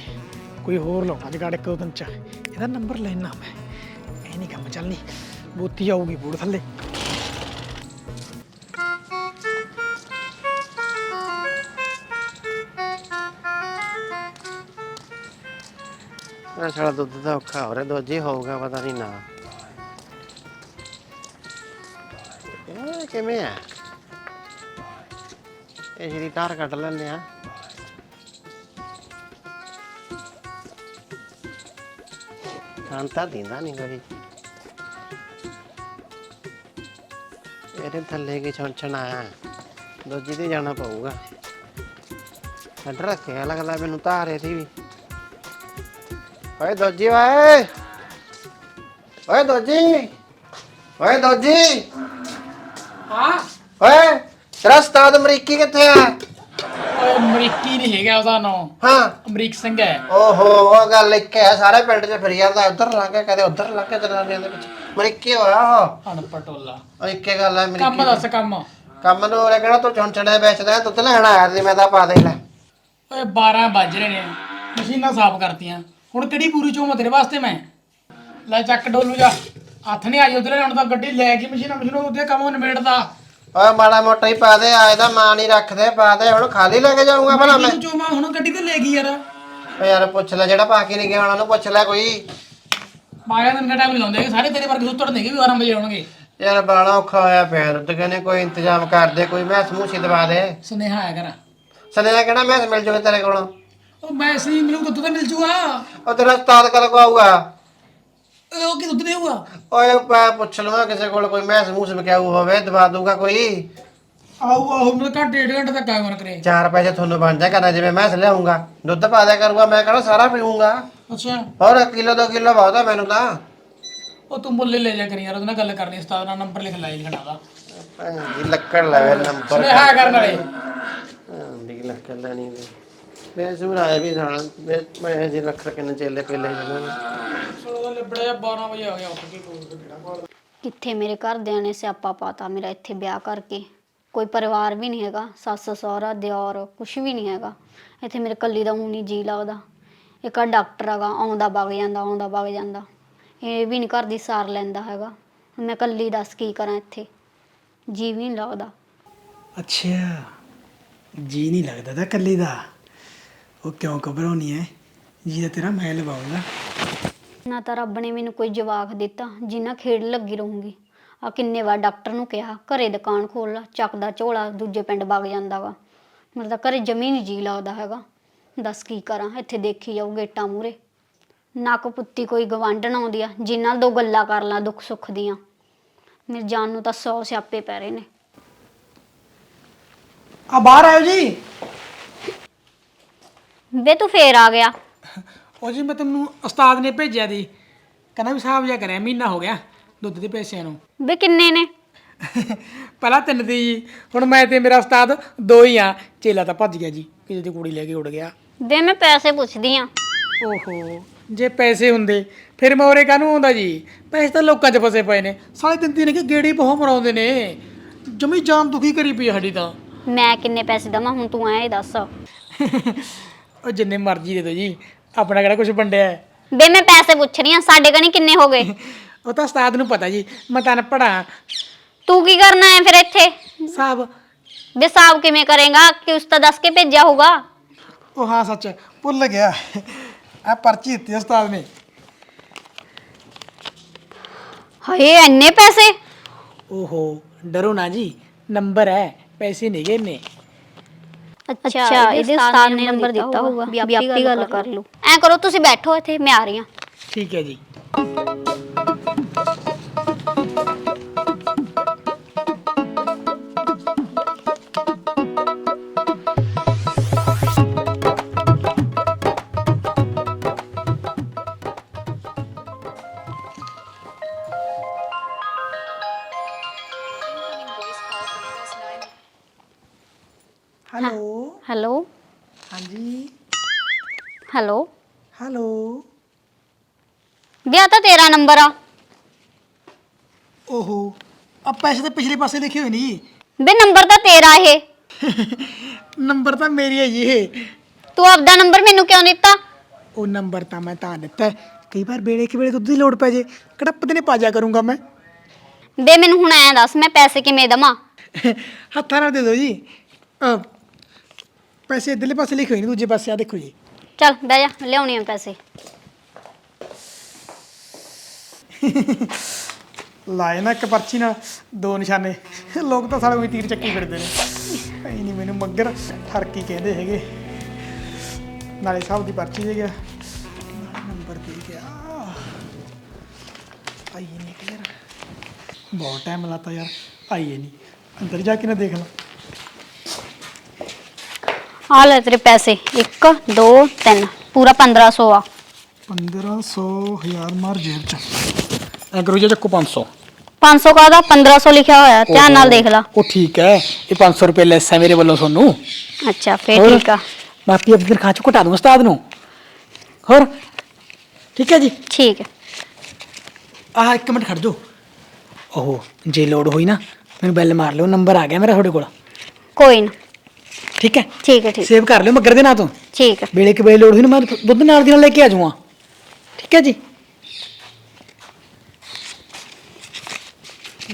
ਕੋਈ ਹੋਰ ਲਾਉਣਾ ਜਗਾੜ ਇੱਕ ਦੋ ਦਿਨ ਚ। ਇਹਦਾ ਨੰਬਰ ਲੈਣਾ ਮੈਂ। ਇਹ ਨਹੀਂ ਕੰਮ ਚੱਲਣੀ। ਬੋਤੀ ਆਊਗੀ ਬੂੜ ਥੱਲੇ। ਨਾ ਸਾਲਾ ਦੁੱਧ ਦਾ ਔਖਾ ਹੋ ਰਿਹਾ। ਦੋਜੀ ਹੋਊਗਾ, ਪਤਾ ਨਹੀਂ ਨਾ। ਕਿਵੇਂ ਆ? ਇਹ ਜਿਹੜੀ ਤਾਰ ਕੱਢ ਲੈਂਦੇ ਆ। ਸ਼ਾਂਤਾ ਦਿੰਦਾ ਨਹੀਂ ਕੋਈ। ਇਹਦੇ ਥੱਲੇ ਕੀ ਛਣਛਣਾ ਆ ਦੋਜੀ ਤੇ ਜਾਣਾ ਪਊਗਾ। ਕੱਢ ਰੱਖਿਆ ਲੱਗਦਾ ਮੈਨੂੰ ਧਾਰੇ ਸੀ ਵੀ। ਓਏ ਦੋਜੀ ਓਏ। ਓਏ ਦੋਜੀ। ਓਏ ਦੋਜੀ। ਹਾਂ। ਓਏ ਤੇਰਾ ਉਸਤਾਦ ਅਮਰੀਕੀ ਕਿੱਥੇ ਆ? ਓਏ ਅਮਰੀਕੀ ਨਹੀਂ ਹੈਗਾ ਉਹਦਾ ਨਾਮ ਹਾਂ। ਅਮਰੀਕ ਸਿੰਘ ਹੈ। ਓਹੋ ਉਹ ਗੱਲ ਇੱਕ ਹੈ ਸਾਰੇ ਪਿੰਡ 'ਚ ਫਿਰ ਜਾਂਦਾ ਉਧਰ ਲੰਘ ਕੇ ਕਦੇ ਉਧਰ ਲੰਘ ਕੇ ਜਨਾਨੀਆਂ ਦੇ ਵਿੱਚ ਅਮਰੀਕੀ ਹੋਇਆ ਉਹ? ਅਣਪਟੋਲਾ ਉਹ ਇੱਕੇ ਗੱਲ ਹੈ ਕੰਮ ਅਮਰੀਕੀ ਦੱਸ ਕੰਮ। ਕੰਮ ਨੂੰ ਉਹਨੇ ਕਿਹੜਾ ਤੂੰ ਚੁੰਚੜੇ ਵੇਚਦਾ ਦੁੱਧ ਲੈਣ ਆਇਆ ਸੀ ਮੈਂ ਤਾਂ ਪਾ ਦੇ ਲੈ। ਓਏ 12 ਵੱਜ ਰਹੇ ਨੇ। ਮਸ਼ੀਨਾਂ ਸਾਫ਼ ਕਰਤੀਆਂ। ਹੁਣ ਕਿਹੜੀ ਪੂਰੀ ਚੋਂ ਤੇਰੇ ਵਾਸਤੇ ਮੈਂ? ਲੈ ਚੱਕ ਡੋਲੂ ਜਾ। ਹੱਥ ਨਹੀਂ ਆਈ ਉਧਰ ਹੁਣ ਤਾਂ ਗੱਡੀ ਲੈ ਕੇ ਮਸ਼ੀਨਾਂ ਮਸ਼ੀਨਾਂ ਉੱਤੇ ਕੰਮ ਨਿਬੇੜਦਾ। ਓਏ ਮਾੜਾ ਮੋਟਾ ਹੀ ਪਾ ਦੇ ਆਏ ਦਾ ਮਾਂ ਨਹੀਂ ਰੱਖਦੇ ਪਾ ਦੇ ਹੁਣ ਖਾਲੀ ਲੈ ਕੇ ਜਾਊਂਗਾ ਭਲਾ ਮੈਂ ਮੈਨੂੰ ਚੋਮਾ ਹੁਣ ਗੱਡੀ ਤੇ ਲੈ ਗਈ ਯਾਰ। ਓ ਯਾਰ ਪੁੱਛ ਲੈ ਜਿਹੜਾ ਪਾ ਕੇ ਨਹੀਂ ਗਿਆ ਉਹਨਾਂ ਨੂੰ ਪੁੱਛ ਲੈ ਕੋਈ। ਮਾਇਆ ਦਿਨ ਦਾ ਟਾਈਮ ਲਾਉਂਦੇ? ਸਾਰੇ ਤੇਰੇ ਵਰਗੇ ਸੁੱਤੜ ਨੇਗੇ ਵੀ 12 ਵਜੇ ਆਉਣਗੇ। ਯਾਰ ਬਾਲਾ ਔਖਾ ਹੋਇਆ ਪਿਆ ਦੁੱਧ ਕਹਿੰਦੇ ਕੋਈ ਇੰਤਜ਼ਾਮ ਕਰ ਦੇ ਕੋਈ ਮੈਂ ਸਮੂਹ ਦਵਾ ਦੇ। ਸੁਨੇਹਾ ਆਇਆ ਕਰ। ਸਨੇਹਾ ਕਹਿਣਾ ਮੈਂ ਮਿਲ ਜੂਗਾ ਤੇਰੇ ਕੋਲੋਂ? ਉਹ ਮੈਂ ਸੀ ਮੈਨੂੰ ਦੁੱਧ ਤਾਂ ਮਿਲ ਜੂਗਾ? ਉਹ ਤੇਰਾ ਉਸਤਾਦ ਕਦ ਕੋ ਆਊਗਾ? ਉਹ ਕੀ ਦੁੱਧ ਦੇਊਗਾ ਓਏ ਮੈਂ ਪੁੱਛ ਲਵਾਂ ਕਿਸੇ ਕੋਲ ਕੋਈ ਮੈਂ ਸਮੂਹ ਸਮਕਿਆਊ ਹੋਵੇ ਦਵਾ ਦੂਗਾ ਕੋਈ। ਆਊ ਆਊ ਮੈਨੂੰ ਘੰਟੇ ਡੇਢ ਘੰਟੇ ਤੱਕ ਆਇਆ ਕਰੇ। ਚਾਰ ਪੈਸੇ ਤੁਹਾਨੂੰ ਬਣ ਜਾ ਕਰਨਾ ਜਿਵੇਂ ਮੈਂ ਲਿਆਉਂਗਾ ਦੁੱਧ ਪਾ ਦਿਆ ਕਰੂੰਗਾ ਮੈਂ ਕਹਣਾ ਸਾਰਾ ਪੀਊਂਗਾ। ਅੱਛਾ। ਹੋਰ ਕਿਲੋ ਦੋ ਕਿਲੋ ਬਹੁਤ ਆ ਮੈਨੂੰ ਤਾਂ। ਉਹ ਤੂੰ ਮੁੱਲੇ ਲੈ ਜਾ ਕਰੀ ਯਾਰ ਉਹਦੇ ਨਾਲ ਗੱਲ ਕਰਨੀ ਉਸਤਾਦ ਨਾਲ ਨੰਬਰ ਲਿਖ ਲੈ ਲਿਖਣਾ ਦਾ। ਭੈਣ ਦੀ ਲੱਕੜ ਲਵੇ ਨੰਬਰ ਸੁਨੇਹਾ ਕਰਨ ਵਾਲੇ। ਦੀ ਲੱਕੜ ਲੈਣੀ ਮੈਂ ਸੂਰ ਆਇਆ ਵੀ ਸਾਲਾ ਮੈਂ- ਮੈਂ ਜੀ ਲੱਖ ਕਿੰਨੇ ਚੇਲੇ ਪੇਲੇ ਜਨਾਂ ਚਲੋ ਲਿਬੜਿਆ 12 ਵਜੇ ਆ ਗਿਆ ਉੱਠ ਕੇ ਕੋਲ ਕਿਹੜਾ ਕਿੱਥੇ ਮੇਰੇ ਘਰਦਿਆਂ ਨੇ ਸਿਆਪਾ ਪਾਤਾ ਮੇਰਾ ਇੱਥੇ ਵਿਆਹ ਕਰਕੇ। ਕੋਈ ਪਰਿਵਾਰ ਵੀ ਨਹੀਂ ਹੈਗਾ ਸੱਸ ਸਹੁਰਾ ਦਿਓਰ ਕੁਝ ਵੀ ਨਹੀਂ ਹੈਗਾ। ਇੱਥੇ ਮੇਰੇ ਕੱਲੀ ਦਾ ਊਂ ਨਹੀਂ ਜੀ ਲੱਗਦਾ। ਇੱਕ ਆ ਡਾਕਟਰ ਹੈਗਾ ਆਉਂਦਾ ਵਗ ਜਾਂਦਾ ਆਉਂਦਾ ਵਗ ਜਾਂਦਾ। ਇਹ ਵੀ ਨਹੀਂ ਘਰ ਦੀ ਸਾਰ ਲੈਂਦਾ ਹੈਗਾ। ਹੁਣ ਮੈਂ ਕੱਲੀ ਦੱਸ ਕੀ ਕਰਾਂ ਇੱਥੇ? ਜੀ ਵੀ ਨਹੀਂ ਲੱਗਦਾ। ਅੱਛਾ ਜੀ ਨਹੀਂ ਲੱਗਦਾ ਤਾਂ ਕੱਲੇ ਦਾ। ਉਹ ਕਿਉਂ ਘਬਰਾਉਣੀ ਹੈ ਜੀ ਤੇਰਾ ਮੈਂ ਲਵਾਉਂਗਾ ਨਾ ਤਾਂ ਰੱਬ ਨੇ ਮੈਨੂੰ ਕੋਈ ਜਵਾਕ ਦਿੱਤਾ ਜਿੰਨਾ ਖੇਡ ਲੱਗੀ ਰਹੂੰਗੀ। ਆ ਕਿੰਨੇ ਵਾਰ ਡਾਕਟਰ ਨੂੰ ਕਿਹਾ ਘਰੇ ਦੁਕਾਨ ਖੋਲ ਲਾ ਚੱਕਦਾ ਝੋਲਾ ਦੂਜੇ ਪਿੰਡ ਵਗ ਜਾਂਦਾ ਵਾ। ਮੇਰਾ ਤਾਂ ਘਰੇ ਜਮੀ ਨਹੀਂ ਜੀ ਲੱਗਦਾ ਹੈਗਾ। ਦੱਸ ਕੀ ਕਰਾਂ ਇੱਥੇ ਦੇਖੀ ਜਾਊ ਗੇਟਾਂ ਮੂਰੇ ਨੱਕ ਪੁੱਤੀ ਕੋਈ ਗਵਾਂਢਣ ਆਉਂਦੀ ਆ ਜਿਨ੍ਹਾਂ ਨਾਲ ਦੋ ਗੱਲਾਂ ਕਰ ਲਾਂ ਦੁੱਖ ਸੁੱਖ ਦੀਆਂ। ਮੇਰੀ ਜਾਨ ਨੂੰ ਤਾਂ ਸੌ ਸਿਆਪੇ ਪੈ ਰਹੇ ਨੇ। ਆ ਬਾਹਰ ਆਇਓ ਜੀ। ਵੇ ਤੂੰ ਫੇਰ ਆ ਗਿਆ। ਉਹ ਜੀ ਮੈਂ ਤੈਨੂੰ ਉਸਤਾਦ ਨੇ ਭੇਜਿਆ ਦੀ ਕਹਿੰਦਾ ਵੀ ਹਿਸਾਬ ਜਿਹਾ ਕਰਿਆ ਮਹੀਨਾ ਹੋ ਗਿਆ ਦੁੱਧ ਦੇ ਪੈਸਿਆਂ ਨੂੰ। ਵੇ ਕਿੰਨੇ ਨੇ? ਪਹਿਲਾਂ ਤਿੰਨ ਦੀ ਜੀ ਹੁਣ ਮੈਂ ਤੇ ਮੇਰਾ ਉਸਤਾਦ ਦੋ ਹੀ ਆ। ਚੇਲਾ ਤਾਂ ਭੱਜ ਗਿਆ ਜੀ ਕਿਸੇ ਦੀ ਕੁੜੀ ਲੈ ਕੇ ਉੱਡ ਗਿਆ। ਵੇ ਮੈਂ ਪੈਸੇ ਪੁੱਛਦੀ ਆ। ਓਹੋ ਜੇ ਪੈਸੇ ਹੁੰਦੇ ਫਿਰ ਮੈਂ ਉਰੇ ਕਾਹਨੂੰ ਆਉਂਦਾ ਜੀ? ਪੈਸੇ ਤਾਂ ਲੋਕਾਂ 'ਚ ਫਸੇ ਪਏ ਨੇ। ਸਾਲੇ ਦਿੰਦੀ ਨੇ ਕਿ ਗੇੜੀ ਬਹੁਤ ਮਰਾਉਂਦੇ ਨੇ। ਜਮੀ ਜਾਨ ਦੁਖੀ ਕਰੀ ਪਈ ਆ ਸਾਡੀ ਤਾਂ। ਮੈਂ ਕਿੰਨੇ ਪੈਸੇ ਦਵਾਂ ਹੁਣ ਤੂੰ ਐ ਦੱਸ। ਉਹ ਜਿੰਨੇ ਮਰਜ਼ੀ ਦੇ ਦੋ ਜੀ ਆਪਣਾ ਕਿਹੜਾ ਕੁਝ ਵੰਡਿਆ ਹੈ। ਵੇ ਮੈਂ ਪੈਸੇ ਪੁੱਛ ਰਹੀ ਆ ਸਾਡੇ ਕਣੀ ਕਿੰਨੇ ਹੋ ਗਏ? ਉਹ ਤਾਂ ਉਸਤਾਦ ਨੂੰ ਪਤਾ ਜੀ ਮੈਂ ਤਾਂ ਪੜਾ ਤੂੰ ਕੀ ਕਰਨਾ ਹੈ ਫਿਰ ਇੱਥੇ? ਸਾਹਿਬ ਵੇ ਹਿਸਾਬ ਕਿਵੇਂ ਕਰੇਗਾ? ਕਿ ਉਸ ਤਾਂ ਦੱਸ ਕੇ ਭੇਜਿਆ ਹੋਊਗਾ? ਉਹ ਹਾਂ ਸੱਚ ਭੁੱਲ ਗਿਆ। ਆ ਪਰਚੀ ਦਿੱਤੀ ਉਸਤਾਦ ਨੇ। ਹਾਏ ਇੰਨੇ ਪੈਸੇ? ਓਹੋ ਡਰੋ ਨਾ ਜੀ ਨੰਬਰ ਹੈ ਪੈਸੇ ਨਹੀਂ ਗਏ ਨੇ ਅੱਛਾ ਇਹਦੇ ਉਸਤਾਦ ਨੇ ਨੰਬਰ ਦਿੱਤਾ ਹੋਊਗਾ ਵੀ ਆਪੀ ਗੱਲ ਕਰ ਲਓ। ਐ ਕਰੋ ਤੁਸੀਂ ਬੈਠੋ ਇੱਥੇ ਮੈਂ ਆ ਰਹੀ ਹਾਂ। ਠੀਕ ਹੈ ਜੀ। ਤਾਂ ਤੇਰਾ ਨੰਬਰ ਆ। ਓਹੋ ਆ ਪੈਸੇ ਤਾਂ ਪਿਛਲੇ ਪਾਸੇ ਲਿਖੇ ਹੋਏ ਨਹੀਂ ਵੇ ਨੰਬਰ ਤਾਂ ਤੇਰਾ ਇਹ। ਨੰਬਰ ਤਾਂ ਮੇਰੀ ਹੈ ਜੀ ਇਹ। ਤੂੰ ਆਪਦਾ ਨੰਬਰ ਮੈਨੂੰ ਕਿਉਂ ਦਿੱਤਾ? ਉਹ ਨੰਬਰ ਤਾਂ ਮੈਂ ਤਾਂ ਦਿੱਤਾ ਹੈ। ਕਈ ਵਾਰ ਵੇਲੇ ਕਿ ਵੇਲੇ ਦੁੱਧ ਦੀ ਲੋੜ ਪੈ ਜੇ ਕੜੱਪ ਨੇ ਪਾਜਾ ਕਰੂੰਗਾ ਮੈਂ? ਵੇ ਮੈਨੂੰ ਹੁਣ ਐ ਦੱਸ ਮੈਂ ਪੈਸੇ ਕਿਵੇਂ ਦਵਾਂ? ਹੱਥਾਂ ਨਾਲ ਦੇ ਦਿਓ ਜੀ। ਅਹ, ਪੈਸੇ ਇਧਰਲੇ ਪਾਸੇ ਲਿਖੇ ਹੋਏ ਨੇ ਦੂਜੇ ਪਾਸੇ ਆ ਦੇਖੋ ਜੀ। ਚੱਲ ਬਹਿ ਜਾ ਲਿਆਉਣੀ ਆ ਪੈਸੇ। ਲਾਏ ਨਾ ਇੱਕ ਪਰਚੀ ਨਾਲ, ਦੋ ਨਿਸ਼ਾਨੇ। ਲੋਕ ਤਾਂ ਸਾਲੇ ਉਹੀ ਤੀਰ ਚੱਕੀ ਫਿਰਦੇ ਨੇ। ਐ ਨਹੀਂ ਮੈਨੂੰ ਮੱਗਰ ਠਰਕੀ ਕਹਿੰਦੇ ਹੈਗੇ। ਨਾਲੇ ਸਾਹਿਬ ਦੀ ਪਰਚੀ ਦੇ ਗਿਆ ਨੰਬਰ ਦੇ ਗਿਆ ਆਈ ਨਹੀਂ ਕਲੀਅਰ ਬਹੁਤ ਟਾਈਮ ਲਾਤਾ ਯਾਰ। ਆਈ ਨਹੀਂ ਅੰਦਰ ਜਾ ਕੇ ਨਾ ਦੇਖ ਲਾ। ਆ ਲੈ ਤੇਰੇ ਪੈਸੇ। 1 2 3 ਪੂਰਾ 1500 ਆ। 1500 ਹਜ਼ਾਰ ਮਾਰ ਜੇਬ ਚ। ਐ ਕਰੋ ਜੀ ਚੱਕੋ 500 500 ਕਾਹਦਾ 1500 ਲਿਖਿਆ ਹੋਇਆ ਧਿਆਨ ਨਾਲ ਦੇਖ ਲਾ। ਉਹ ਠੀਕ ਹੈ ਇਹ 500 ਰੁਪਏ ਲੈਸ ਹੈ ਮੇਰੇ ਵੱਲੋਂ ਤੁਹਾਨੂੰ। ਅੱਛਾ ਫੇਰ ਹੋਰ? ਠੀਕ ਆ। ਬਾਕੀ ਆਪਣੀ ਤਨਖਾਹ ਚ ਘਟਾ ਦੂੰ ਉਸਤਾਦ ਨੂੰ। ਹੋਰ? ਠੀਕ ਹੈ ਜੀ? ਠੀਕ ਹੈ। ਆਹ ਇੱਕ ਮਿੰਟ ਖੜ ਜਾਓ। ਓਹੋ ਜੇ ਲੋੜ ਹੋਈ ਨਾ ਮੈਨੂੰ ਬੈਲ ਮਾਰ ਲਿਓ ਨੰਬਰ ਆ ਗਿਆ ਮੇਰਾ ਤੁਹਾਡੇ ਕੋਲ। ਕੋਈ ਨਾ। ਠੀਕ ਹੈ? ਠੀਕ ਹੈ ਠੀਕ। ਸੇਵ ਕਰ ਲਿਓ ਮੱਗਰ ਦੇ ਨਾਂ ਤੋਂ। ਠੀਕ ਹੈ। ਵੇਲੇ ਕਿ ਵੇਲੇ ਲੋੜ ਹੋਈ ਨਾ ਮੈਂ ਦੁੱਧ ਨਾਲ ਦੀ ਨਾਲ ਲੈ ਕੇ ਆ ਠੀਕ ਹੈ ਜੀ?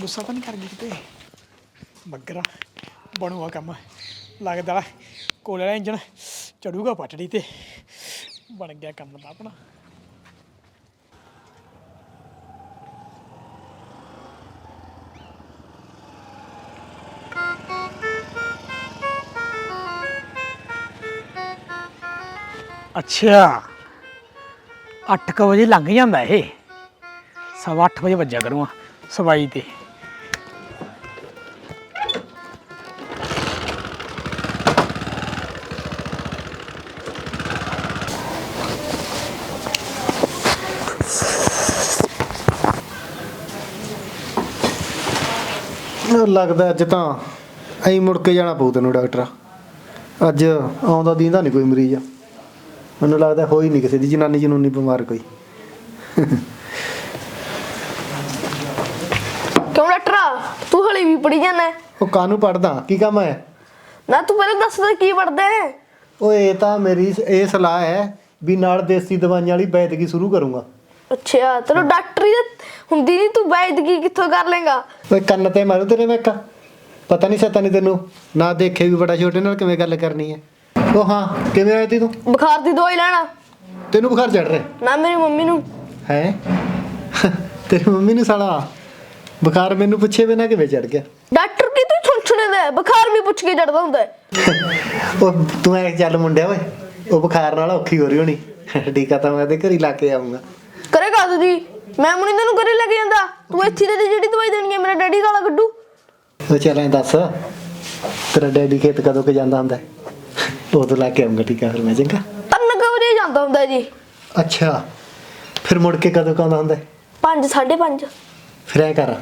ਗੁੱਸਾ ਤਾਂ ਨਹੀਂ ਕਰ ਗਈ ਕਿਤੇ? ਮੱਗਰਾ ਬਣੂਗਾ ਕੰਮ। ਲੱਗਦਾ ਕੋਲੇ ਵਾਲਾ ਇੰਜਣ ਚੜੂਗਾ ਪਟੜੀ ਤੇ। ਬਣ ਗਿਆ ਕੰਮ ਤਾਂ ਆਪਣਾ। ਅੱਛਾ। ਅੱਠ ਕੁ ਵਜੇ ਲੰਘ ਜਾਂਦਾ ਇਹ। ਸਵਾ ਅੱਠ ਵਜੇ ਵੱਜਿਆ ਕਰੂੰਗਾ ਸਵਾਈ ਤੇ। ਮੈਨੂੰ ਲੱਗਦਾ ਅੱਜ ਤਾਂ ਐਂ ਮੁੜ ਕੇ ਜਾਣਾ ਪਊ ਤੈਨੂੰ ਡਾਕਟਰ। ਅੱਜ ਆਉਂਦਾ ਦੀਂਦਾ ਨਹੀਂ ਕੋਈ ਮਰੀਜ਼। ਮੈਨੂੰ ਲੱਗਦਾ ਹੋਈ ਨਹੀਂ ਕਿਸੇ ਦੀ ਜਨਾਨੀ ਜਨੂਨੀ ਬਿਮਾਰ ਕੋਈ। ਕਿਉਂ ਡਾਕਟਰ? ਤੂੰ ਹਲੇ ਵੀ ਪੜੀ ਜਾਂਦਾ ਉਹ ਕਾਹਨੂੰ ਪੜਦਾ ਕੀ ਕੰਮ ਹੈ? ਨਾ ਤੂੰ ਪਹਿਲਾਂ ਦੱਸ ਦੇ ਕੀ ਪੜਦਾ ਹੈ। ਓਏ ਇਹ ਤਾਂ ਮੇਰੀ ਇਹ ਸਲਾਹ ਹੈ ਵੀ ਨਾਲ ਦੇਸੀ ਦਵਾਈਆਂ ਵਾਲੀ ਵੈਦਗੀ ਸ਼ੁਰੂ ਕਰੂੰਗਾ। ਅੱਛਾ ਤੈਨੂੰ ਡਾਕਟਰੀ ਤਾਂ ਹੁੰਦੀ ਨਹੀਂ ਤੂੰ ਵੈਦਗੀ ਕਿੱਥੋਂ ਕਰ ਲੇਗਾ ਓਏ ਕੰਨ ਤੇ ਮਾਰੂ ਤੇਰੇ ਮੈਂ ਇੱਕ। ਪਤਾ ਨਹੀਂ ਸਤਾ ਨਹੀਂ ਤੈਨੂੰ। ਨਾ ਦੇਖੇ ਵੀ ਬੜਾ ਛੋਟੇ ਨਾਲ ਕਿਵੇਂ ਗੱਲ ਕਰਨੀ ਹੈ। ਉਹ ਹਾਂ ਕਿਵੇਂ ਆਈ ਤੀ ਤੂੰ? ਬੁਖਾਰ ਦੀ ਦਵਾਈ ਲੈਣਾ। ਤੈਨੂੰ ਬੁਖਾਰ ਚੜ ਰਿਹਾ? ਨਾ ਮੇਰੀ ਮੰਮੀ ਨੂੰ। ਹੈ? ਤੇਰੀ ਮੰਮੀ ਨੂੰ ਸਾਲਾ ਬੁਖਾਰ ਮੈਨੂੰ ਪੁੱਛੇ ਬਿਨਾ ਕਿਵੇਂ ਚੜ ਗਿਆ? ਡਾਕਟਰ ਕੀ ਤੂੰ ਸੁਣਛਣੇ ਦਾ ਹੈ? ਬੁਖਾਰ ਵੀ ਪੁੱਛ ਕੇ ਚੜਦਾ ਹੁੰਦਾ ਹੈ। ਉਹ ਤੂੰ ਐ ਚੱਲ ਮੁੰਡਿਆ ਓਏ ਉਹ ਬੁਖਾਰ ਨਾਲ ਔਖੀ ਹੋ ਰਹੀ ਹੋਣੀ। ਟੀਕਾ ਤਾਂ ਮੈਂ ਇਹਦੇ ਘਰ ਲਾ ਕੇ ਆਉਂਗਾ ਕਰੇਗਾ ਜੀ ਮੈਂ ਮੁੰਨੀ ਤੈਨੂੰ ਕਰੇ ਲੈ ਕੇ ਜਾਂਦਾ। ਤੂੰ ਇੱਥੇ ਦੇ ਦੇ ਜਿਹੜੀ ਦਵਾਈ ਦੇਣੀ ਹੈ ਮੇਰਾ ਡੈਡੀ ਗਾਲਾਂ ਕੱਢੂ? ਉਹ ਚੱਲ ਐਂ ਦੱਸ ਤੇਰਾ ਡੈਡੀ ਖੇਤ ਕਦੋਂ ਕਿ ਜਾਂਦਾ ਹੁੰਦਾ ਹੈ? ਉਦੋਂ ਲਾ ਕੇ ਆਉਂਗਾ ਟੀਕਾ ਫਿਰ ਮੈਂ ਚੰਗਾ। ਤਨ ਕਵਰੇ ਜਾਂਦਾ ਹੁੰਦਾ ਜੀ। ਅੱਛਾ ਫਿਰ ਮੁੜ ਕੇ ਕਦੋਂ ਕਾਉਂਦਾ ਹੁੰਦਾ? ਹੈ? 5 5:30 ਫਿਰ ਐ ਕਰ।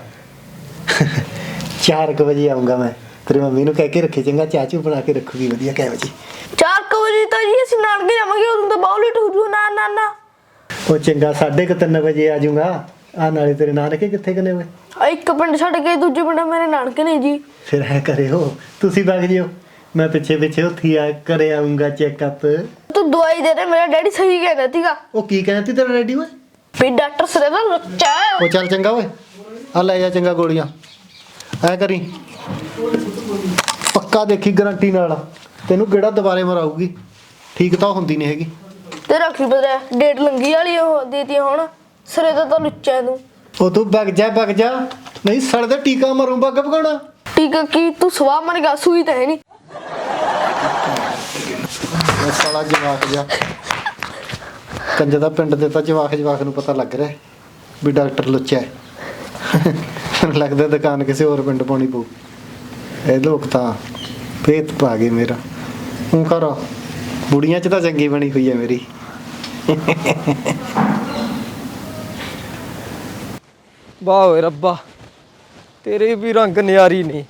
4 ਵਜੇ ਆਉਂਗਾ ਮੈਂ ਤੇਰੀ ਮੰਮੀ ਨੂੰ ਕਹਿ ਕੇ ਰੱਖੇ ਚੰਗਾ ਚਾਹ ਚੂ ਬਣਾ ਕੇ ਰੱਖੂਗੀ ਵਧੀਆ ਕਹਿ ਵਜੇ। 4 ਵਜੇ ਤਾਂ ਜੀ ਅਸੀਂ ਨਾਨਕੇ ਜਾਵਾਂਗੇ ਉਦੋਂ ਤਾਂ ਬਹੁਤ ਲੇਟ ਹੋ ਜੂ ਨਾ ਨਾ ਨਾ। ਉਹ ਚੰਗਾ 3:30 ਵਜੇ ਆ ਜਾਊਗਾ। ਆ ਨਾਲੇ ਤੇਰੇ ਨਾਨਕੇ ਕਿੱਥੇ ਕਨੇ ਹੋਏ ਆ ਇੱਕ ਪਿੰਡ ਛੱਡ ਕੇ ਦੂਜੇ ਪਿੰਡ ਮੇਰੇ ਨਾਨਕੇ ਨੇ ਜੀ। ਫਿਰ ਐ ਕਰਿਓ ਤੁਸੀਂ ਵਗ ਜਿਓ। ਮੈਂ ਪਿੱਛੇ ਪਿੱਛੇ ਉੱਥੇ ਆ ਕਰੇ ਆਉਂਗਾ ਚੈੱਕਅਪ ਤੂੰ ਦਵਾਈ ਦੇ ਦੇ ਮੇਰਾ ਡੈਡੀ ਸਹੀ ਕਹਿੰਦਾ ਸੀਗਾ। ਉਹ ਕੀ ਕਹਿੰਦਾ ਤੀ ਤੇਰਾ ਰੈਡੀ ਓਏ? ਵੀ ਡਾਕਟਰ ਸਰੇ ਦਾ ਲੱਚਾ ਹੈ। ਉਹ ਚੱਲ ਚੰਗਾ ਓਏ ਆ ਲੈ ਜਾ ਚੰਗਾ ਗੋਲੀਆਂ। ਐ ਕਰੀ ਪੱਕਾ ਦੇਖੀ ਗਾਰੰਟੀ ਨਾਲ। ਤੈਨੂੰ ਕਿਹੜਾ ਦੁਬਾਰੇ ਮਰਾਊਗੀ? ਠੀਕ ਤਾਂ ਹੁੰਦੀ ਨਹੀਂ ਹੈਗੀ। ਤੇਰਾ ਕੀ ਪਤਾ ਡੇਟ ਲੰਗੀ ਵਾਲੀ ਉਹ ਦੇਤੀ ਹੁਣ ਸਰੇ ਦਾ ਤਾਂ ਲੁੱਚਾ ਤੂੰ। ਉਹ ਤੂੰ ਵਗ ਜਾ ਵਗ ਜਾ। ਨਹੀਂ ਸੜਦੇ ਟੀਕਾ ਮਰੂ ਬੱਗ ਭਗਾਉਣਾ। ਟੀਕਾ ਕੀ ਤੂੰ ਸਵਾ ਮਰ ਗਿਆ ਸੂਈ ਤਾਂ ਹੈ ਨਹੀਂ ਇਹ ਸਾਲਾ ਜਵਾਕ ਜਾ ਕੰਜ ਦਾ ਪਿੰਡ ਦੇ ਤਾਂ ਜਵਾਕ ਜਵਾਕ ਨੂੰ ਪਤਾ ਲੱਗ ਰਿਹਾ ਵੀ ਡਾਕਟਰ ਲੁੱਚਾ ਲੱਗਦਾ ਦੁਕਾਨ ਕਿਸੇ ਹੋਰ ਪਿੰਡ ਪਾਉਣੀ ਪਊ। ਇਹ ਲੋਕ ਤਾਂ ਭੇਤ ਪਾ ਗਏ ਮੇਰਾ। ਹੂੰ ਕਰ, ਬੁੜੀਆਂ ਚ ਤਾਂ ਚੰਗੀ ਬਣੀ ਹੋਈ ਹੈ ਮੇਰੀ। ਵਾਹ ਓਏ ਰੱਬਾ, ਤੇਰੇ ਵੀ ਰੰਗ ਨਿਆਰੀ ਨੇ।